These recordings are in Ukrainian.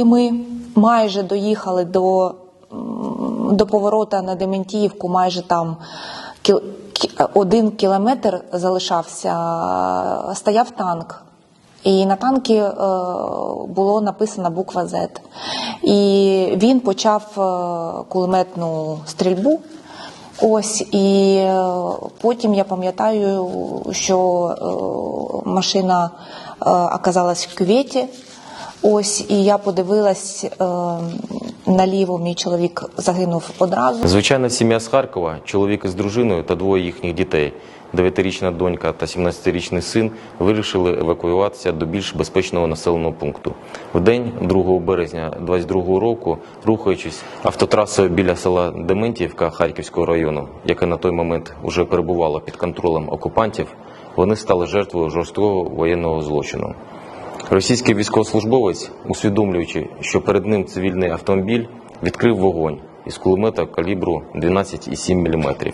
коли ми майже доїхали до, до поворота на Дементіївку, майже там кіл, один кілометр залишався, стояв танк. І на танки е, було написана буква Z. І він почав е, кулеметну стрільбу. Ось і е, потім я пам'ятаю, що машина оказалась в кюветі. Ось і я подивилась е, наліво. Мій чоловік загинув одразу. Звичайна сім'я з Харкова, чоловік із дружиною та двоє їхніх дітей, 9-річна донька та 17-річний син, вирішили евакуюватися до більш безпечного населеного пункту. В день 2 березня 22 року, рухаючись автотрасою біля села Дементіївка Харківського району, яке на той момент уже перебувало під контролем окупантів, вони стали жертвою жорсткого воєнного злочину. Російський військовослужбовець, усвідомлюючи, що перед ним цивільний автомобіль, відкрив вогонь із кулемета калібру 12,7 мм.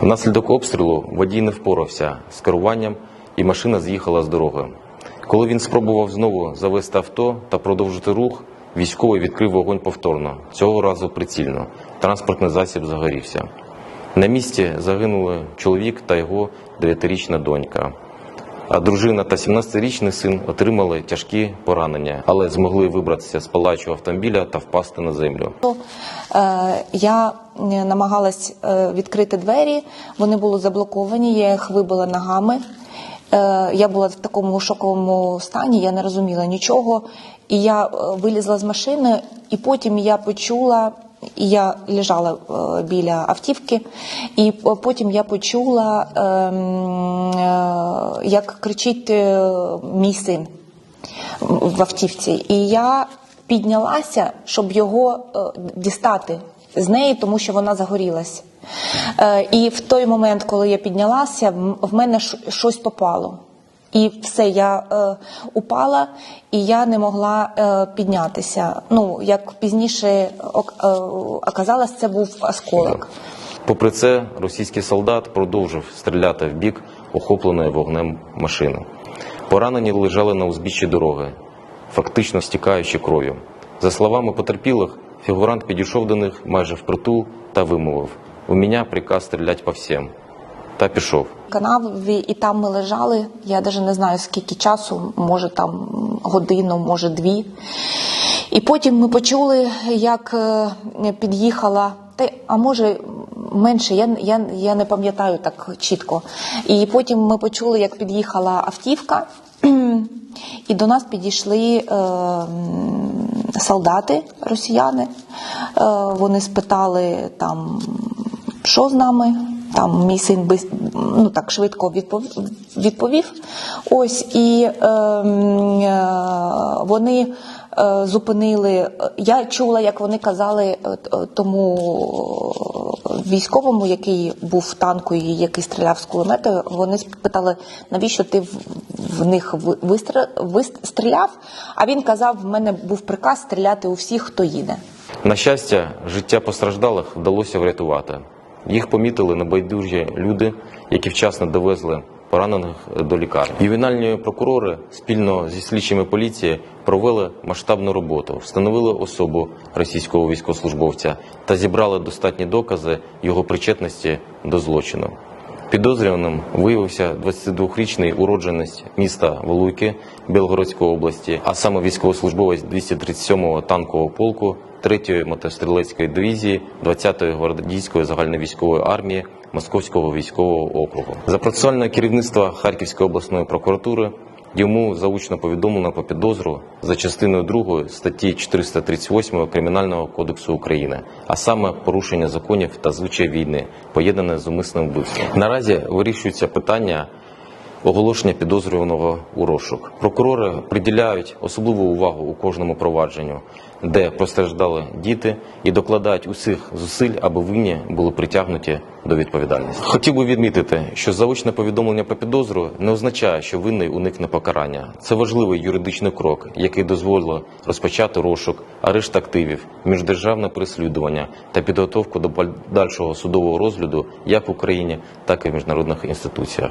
Внаслідок обстрілу водій не впорався з керуванням і машина з'їхала з дороги. Коли він спробував знову завести авто та продовжити рух, військовий відкрив вогонь повторно, цього разу прицільно. Транспортний засіб загорівся. На місці загинули чоловік та його 9-річна донька. Дружина та 17-річний син отримали тяжкі поранення, але змогли вибратися з палаючого автомобіля та впасти на землю. Е, Я е, намагалась е, відкрити двері, вони були заблоковані, я їх вибила ногами. Я була в такому шоковому стані, я не розуміла нічого. І я вилізла з машини, і потім я почула. І я лежала е, біля автівки, і е, потім я почула, ем, е, як кричить мій син в автівці. І я піднялася, щоб його дістати з неї, тому що вона загорілась. І в той момент, коли я піднялася, в мене щось попало. І все, я е, упала, і я не могла е, піднятися. Ну, як пізніше ок- е, оказалось, це був осколок. Попри це, російський солдат продовжив стріляти в бік охопленої вогнем машини. Поранені лежали на узбіччі дороги, фактично стікаючи кров'ю. За словами потерпілих, фігурант підійшов до них майже впритул та вимовив: У мене приказ стріляти по всім. Та пішов. канаві, і там ми лежали. Я навіть не знаю скільки часу, може там годину, може дві. І потім ми почули, як е, під'їхала, та, а може менше, я, я, я не пам'ятаю так чітко. І потім ми почули, як під'їхала автівка, і до нас підійшли е, солдати росіяни. Е, вони спитали там що з нами. Там мій син ну, так швидко відповів. Ось і ем, е, вони е, зупинили. Я чула, як вони казали е, тому військовому, який був в танку і який стріляв з кулемета. Вони спитали, навіщо ти в, них ви- вистріляв? А він казав: в мене був приказ стріляти у всіх, хто їде. На щастя, життя постраждалих вдалося врятувати. Їх помітили небайдужі люди, які вчасно довезли поранених до лікарні. Ювенальні прокурори спільно зі слідчими поліції провели масштабну роботу, встановили особу російського військовослужбовця та зібрали достатні докази його причетності до злочину. Підозрюваним виявився 22-річний уродженець міста Валуйки Білгородської області, а саме військовослужбовець 237-го танкового полку 3-ї мотострілецької дивізії 20-ї гвардійської загальновійськової армії Московського військового округу. За процесуальне керівництво Харківської обласної прокуратури Йому заочно повідомлено по підозру за частиною 2 статті 438 Кримінального кодексу України, а саме порушення законів та звичай війни, поєднане з умисним вбивством. Наразі вирішується питання оголошення підозрюваного у розшук. Прокурори приділяють особливу увагу у кожному провадженню, де постраждали діти, і докладають усіх зусиль, аби винні були притягнуті до відповідальності. Хотів би відмітити, що заочне повідомлення про підозру не означає, що винний уникне покарання. Це важливий юридичний крок, який дозволить розпочати розшук, арешт активів, міждержавне переслідування та підготовку до подальшого судового розгляду як в Україні, так і в міжнародних інституціях.